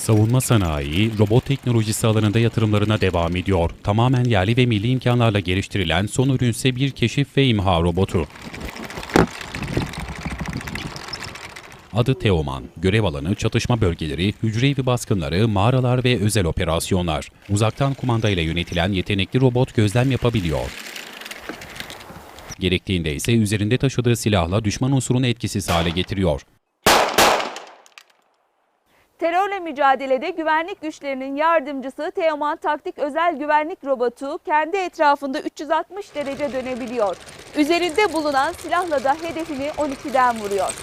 Savunma sanayi, robot teknolojisi alanında yatırımlarına devam ediyor. Tamamen yerli ve milli imkanlarla geliştirilen son ürünse bir keşif ve imha robotu. Adı Teoman. Görev alanı çatışma bölgeleri, hücre evi baskınları, mağaralar ve özel operasyonlar. Uzaktan kumandayla yönetilen yetenekli robot gözlem yapabiliyor. Gerektiğinde ise üzerinde taşıdığı silahla düşman unsurunu etkisiz hale getiriyor. Terörle mücadelede güvenlik güçlerinin yardımcısı Teoman taktik özel güvenlik robotu kendi etrafında 360 derece dönebiliyor. Üzerinde bulunan silahla da hedefini 12'den vuruyor.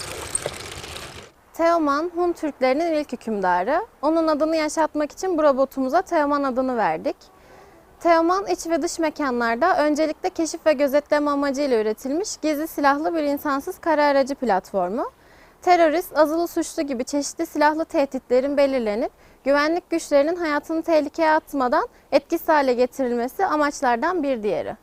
Teoman, Hun Türklerinin ilk hükümdarı. Onun adını yaşatmak için bu robotumuza Teoman adını verdik. Teoman iç ve dış mekanlarda öncelikle keşif ve gözetleme amacıyla üretilmiş gizli silahlı bir insansız kara aracı platformu. Terörist, azılı suçlu gibi çeşitli silahlı tehditlerin belirlenip güvenlik güçlerinin hayatını tehlikeye atmadan etkisiz hale getirilmesi amaçlardan bir diğeri.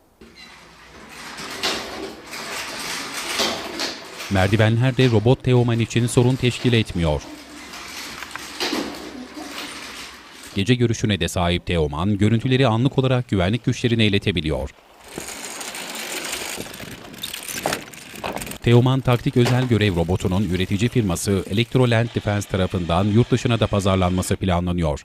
Merdivenler de robot Teoman için sorun teşkil etmiyor. Gece görüşüne de sahip Teoman, görüntüleri anlık olarak güvenlik güçlerine iletebiliyor. Teoman taktik özel görev robotunun üretici firması Electrolent Defense tarafından yurt dışına da pazarlanması planlanıyor.